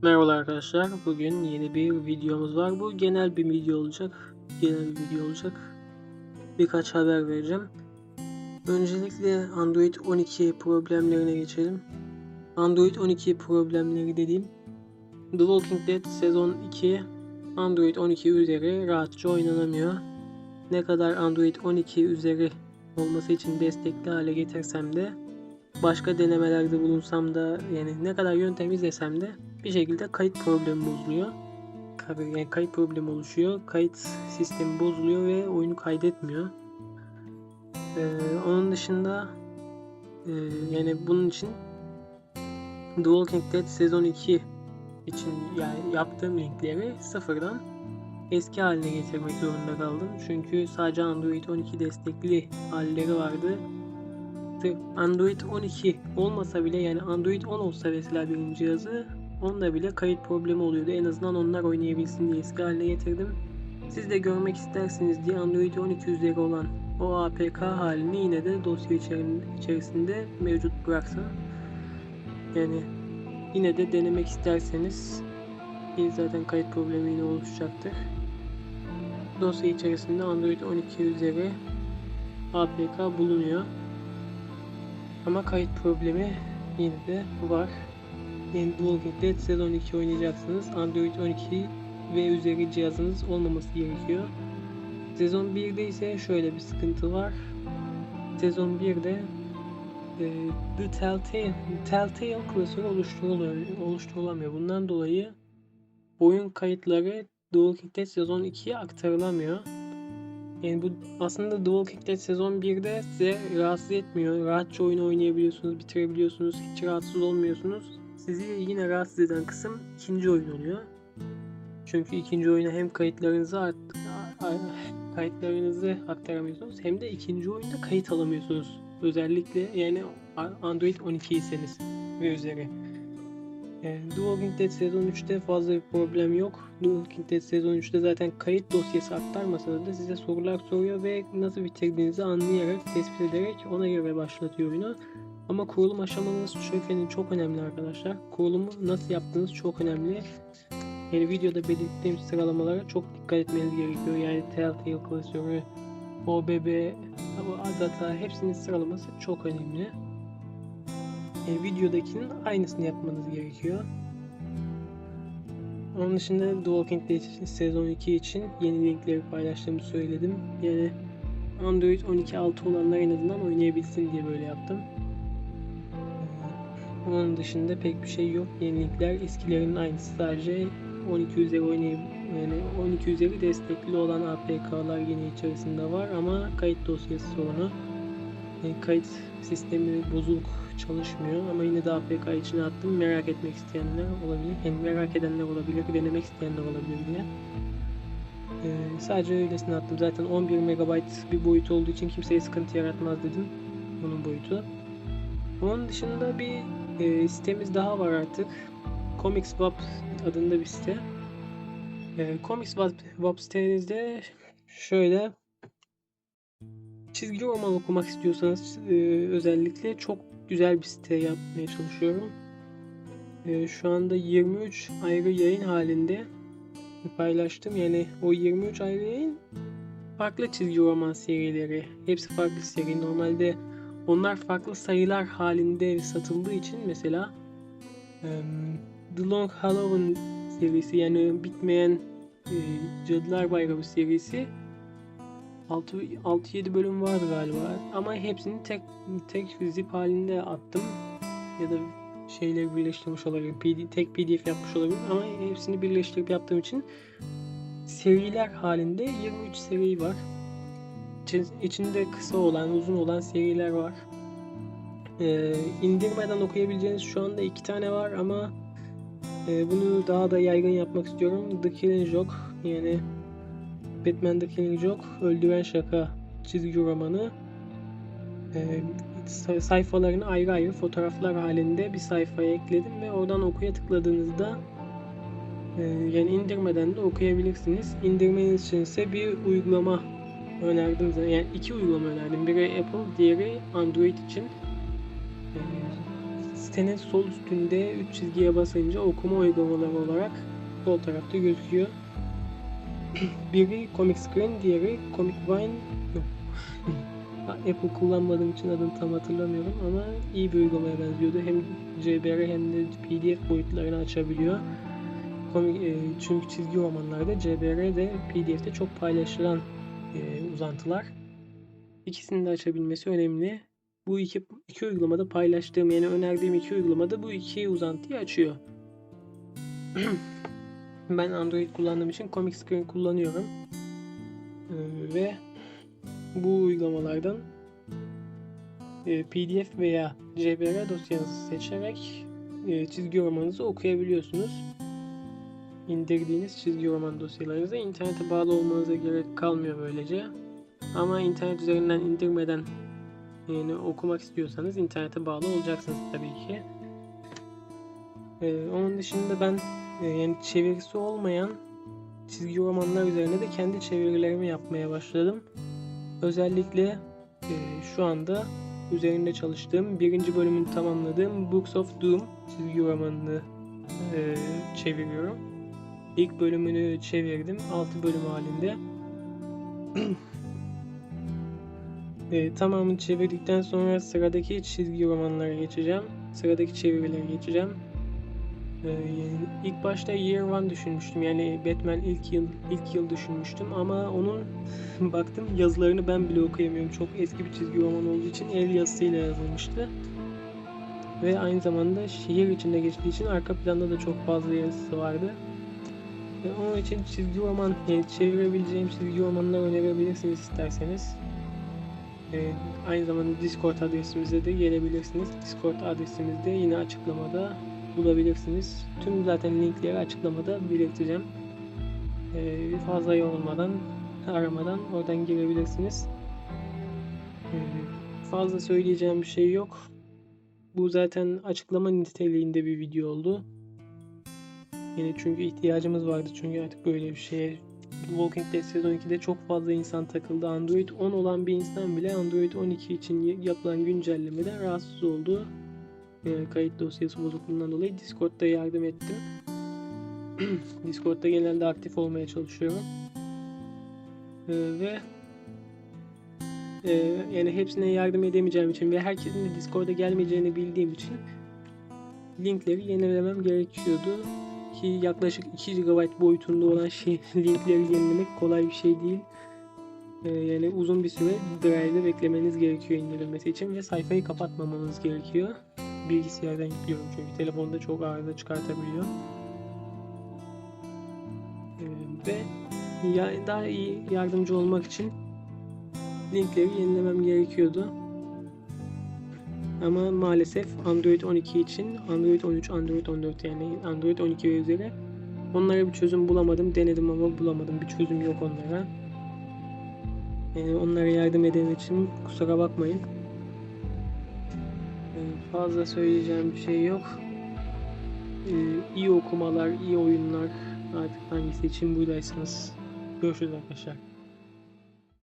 Merhaba arkadaşlar. Bugün yeni bir videomuz var. Bu genel bir video olacak. Genel bir video olacak. Birkaç haber vereceğim. Öncelikle Android 12 problemlerine geçelim. Android 12 problemleri dediğim The Walking Dead sezon 2 Android 12 üzeri rahatça oynanamıyor. Ne kadar Android 12 üzeri olması için destekli hale getirsem de başka denemelerde bulunsam da yani ne kadar yöntem izlesem de bir şekilde kayıt problemi bozuluyor. Yani kayıt problemi oluşuyor. Kayıt sistemi bozuluyor ve oyunu kaydetmiyor. Ee, onun dışında e, yani bunun için The Walking Dead sezon 2 için yani yaptığım linkleri sıfırdan eski haline getirmek zorunda kaldım. Çünkü sadece Android 12 destekli halleri vardı. Android 12 olmasa bile yani Android 10 olsa mesela benim cihazı onda bile kayıt problemi oluyordu. En azından onlar oynayabilsin diye eski haline getirdim. Siz de görmek isterseniz diye Android 12 üzeri olan o APK halini yine de dosya içerisinde mevcut bıraksın. Yani yine de denemek isterseniz zaten kayıt problemi yine oluşacaktır. Dosya içerisinde Android 12 üzeri APK bulunuyor. Ama kayıt problemi yine de var. Yani Dead sezon 2 oynayacaksınız. Android 12 ve üzeri cihazınız olmaması gerekiyor. Sezon 1'de ise şöyle bir sıkıntı var. Sezon 1'de e, The Telltale, Telltale klasörü oluşturulamıyor, oluşturulamıyor. Bundan dolayı oyun kayıtları The Walking Dead sezon 2'ye aktarılamıyor. Yani bu aslında The Walking Dead sezon 1'de size rahatsız etmiyor. Rahatça oyunu oynayabiliyorsunuz, bitirebiliyorsunuz, hiç rahatsız olmuyorsunuz. Sizi yine rahatsız eden kısım ikinci oyun oluyor. Çünkü ikinci oyuna hem kayıtlarınızı art kayıtlarınızı aktaramıyorsunuz hem de ikinci oyunda kayıt alamıyorsunuz. Özellikle yani Android 12 iseniz ve üzeri. Yani The Walking Dead sezon 3'te fazla bir problem yok. The Walking Dead sezon 3'te zaten kayıt dosyası aktarmasa da size sorular soruyor ve nasıl bitirdiğinizi anlayarak, tespit ederek ona göre başlatıyor oyunu. Ama kurulum aşamanız çok, yani çok önemli arkadaşlar. Kurulumu nasıl yaptığınız çok önemli. Yani videoda belirttiğim sıralamalara çok dikkat etmeniz gerekiyor. Yani Telltale klasörü, OBB, Adata hepsinin sıralaması çok önemli. Yani videodakinin aynısını yapmanız gerekiyor. Onun dışında The Walking Dead sezon 2 için yeni linkleri paylaştığımı söyledim. Yani Android 12.6 olanlar en azından oynayabilsin diye böyle yaptım. Onun dışında pek bir şey yok. Yeni linkler eskilerin aynısı sadece 12 üzeri oynayıp yani 12 üzeri destekli olan APK'lar yine içerisinde var ama kayıt dosyası sorunu. Yani kayıt sistemi bozuk çalışmıyor ama yine de APK içine attım. Merak etmek isteyenler olabilir. Yani merak edenler olabilir, denemek isteyenler olabilir diye. Ee, sadece öylesine attım. Zaten 11 MB bir boyut olduğu için kimseye sıkıntı yaratmaz dedim. Bunun boyutu. Onun dışında bir e, sitemiz daha var artık. ComicsWap adında bir site. E, ComicsWap sitenizde şöyle çizgi roman okumak istiyorsanız e, özellikle çok güzel bir site yapmaya çalışıyorum. E, şu anda 23 ayrı yayın halinde paylaştım. Yani o 23 ayrı yayın farklı çizgi roman serileri. Hepsi farklı seri. Normalde onlar farklı sayılar halinde satıldığı için mesela The Long Halloween serisi yani bitmeyen Cadılar Bayramı serisi 6-7 bölüm vardı galiba. Ama hepsini tek tek zip halinde attım. Ya da şeyleri birleştirmiş olabilirim. PD, tek pdf yapmış olabilirim ama hepsini birleştirip yaptığım için seriler halinde 23 seri var içinde kısa olan, uzun olan seriler var. Ee, indirmeden okuyabileceğiniz şu anda iki tane var ama e, bunu daha da yaygın yapmak istiyorum. The Killing Joke yani Batman The Killing Joke Öldüren Şaka çizgi romanı e, sayfalarını ayrı ayrı fotoğraflar halinde bir sayfaya ekledim ve oradan okuya tıkladığınızda e, yani indirmeden de okuyabilirsiniz. İndirmeniz için ise bir uygulama önerdim zaten. Yani iki uygulama önerdim. Biri Apple, diğeri Android için. Ee, sitenin sol üstünde 3 çizgiye basınca okuma uygulamaları olarak sol tarafta gözüküyor. Biri Comic Screen, diğeri Comic Vine. Yok. Apple kullanmadığım için adını tam hatırlamıyorum ama iyi bir uygulamaya benziyordu. Hem CBR hem de PDF boyutlarını açabiliyor. Komik, e, çünkü çizgi romanlarda CBR de PDF'de çok paylaşılan e, uzantılar. İkisini de açabilmesi önemli. Bu iki, iki uygulamada paylaştığım yani önerdiğim iki uygulamada bu iki uzantıyı açıyor. ben Android kullandığım için Comic Screen kullanıyorum. Ee, ve bu uygulamalardan e, PDF veya CBR dosyanızı seçerek e, çizgi romanınızı okuyabiliyorsunuz. İndirdiğiniz çizgi roman dosyalarınızı internete bağlı olmanıza gerek kalmıyor böylece. Ama internet üzerinden indirmeden yani okumak istiyorsanız internete bağlı olacaksınız tabii ki. Ee, onun dışında ben e, yani çevirisi olmayan çizgi romanlar üzerine de kendi çevirilerimi yapmaya başladım. Özellikle e, şu anda üzerinde çalıştığım birinci bölümünü tamamladığım Books of Doom çizgi romanını e, çeviriyorum. İlk bölümünü çevirdim 6 bölüm halinde. e, tamamını çevirdikten sonra sıradaki çizgi romanlara geçeceğim. Sıradaki çevirilere geçeceğim. E, ilk başta Year One düşünmüştüm. Yani Batman ilk yıl ilk yıl düşünmüştüm ama onun baktım yazılarını ben bile okuyamıyorum. Çok eski bir çizgi roman olduğu için el yazısıyla yazılmıştı. Ve aynı zamanda şehir içinde geçtiği için arka planda da çok fazla yazısı vardı. Onun için çizgi roman, yani çevirebileceğim çizgi romanlar önerebilirsiniz isterseniz. Ee, aynı zamanda Discord adresimize de gelebilirsiniz. Discord adresimizde yine açıklamada bulabilirsiniz. Tüm zaten linkleri açıklamada belirteceğim. Ee, fazla yorulmadan, aramadan oradan girebilirsiniz. Ee, fazla söyleyeceğim bir şey yok. Bu zaten açıklama niteliğinde bir video oldu. Yani çünkü ihtiyacımız vardı çünkü artık böyle bir şeye Walking Dead sezon 2'de çok fazla insan takıldı. Android 10 olan bir insan bile Android 12 için yapılan güncellemeden rahatsız oldu. E, kayıt dosyası bozukluğundan dolayı Discord'da yardım ettim. Discord'da genelde aktif olmaya çalışıyorum. E, ve e, yani hepsine yardım edemeyeceğim için ve herkesin de Discord'a gelmeyeceğini bildiğim için linkleri yenilemem gerekiyordu ki yaklaşık 2 GB boyutunda olan şey linkleri yenilemek kolay bir şey değil. Ee, yani uzun bir süre Drive'de beklemeniz gerekiyor indirilmesi için ve sayfayı kapatmamanız gerekiyor. Bilgisayardan yüklüyorum çünkü telefonda çok arıza çıkartabiliyor. Ee, ve ya, daha iyi yardımcı olmak için linkleri yenilemem gerekiyordu. Ama maalesef Android 12 için Android 13, Android 14 yani Android 12 ve üzeri onlara bir çözüm bulamadım. Denedim ama bulamadım. Bir çözüm yok onlara. Yani onlara yardım eden için kusura bakmayın. Yani fazla söyleyeceğim bir şey yok. Ee, iyi okumalar, iyi oyunlar artık hangisi için buradaysanız. Görüşürüz arkadaşlar.